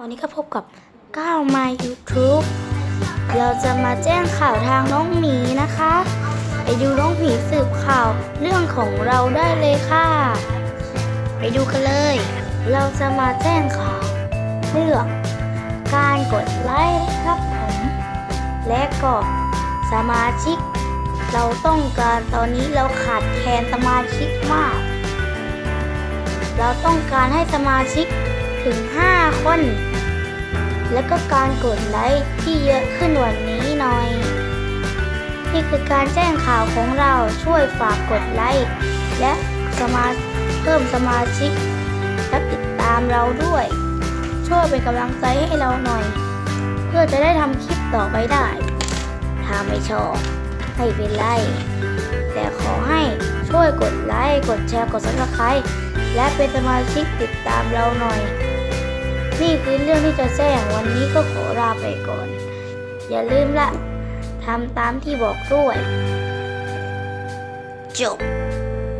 วันนี้ก็พบกับก้าวมา YouTube เราจะมาแจ้งข่าวทางน้องหมีนะคะไปดูน้องหมีสืบข่าวเรื่องของเราได้เลยค่ะ ไปดูกันเลย เราจะมาแจ้งข่าวเรื่องการกดไลค์ครับผม และก็สมาชิก เราต้องการตอนนี้เราขาดแคลนสมาชิกมาก เราต้องการให้สมาชิก ถึง 5 คน แล้วก็การกดไลค์ที่เยอะขึ้นวันนี้หน่อย นี่คือการแจ้งข่าวของเราช่วยฝากกดไลค์และสมาเพิ่มสมาชิก และติดตามเราด้วย ช่วยเป็นกำลังใจให้เราหน่อย เพื่อจะได้ทำคลิปต่อไปได้ ถ้าไม่ชอบไม่เป็นไร แต่ขอให้ช่วยกดไลค์ กดแชร์ กด subscribe และเป็นสมาชิกติดตามเราหน่อย นี่คือเรื่องที่จะแจ้งวันนี้ก็ขอลาไปก่อน อย่าลืมละทำตามที่บอกด้วย จบ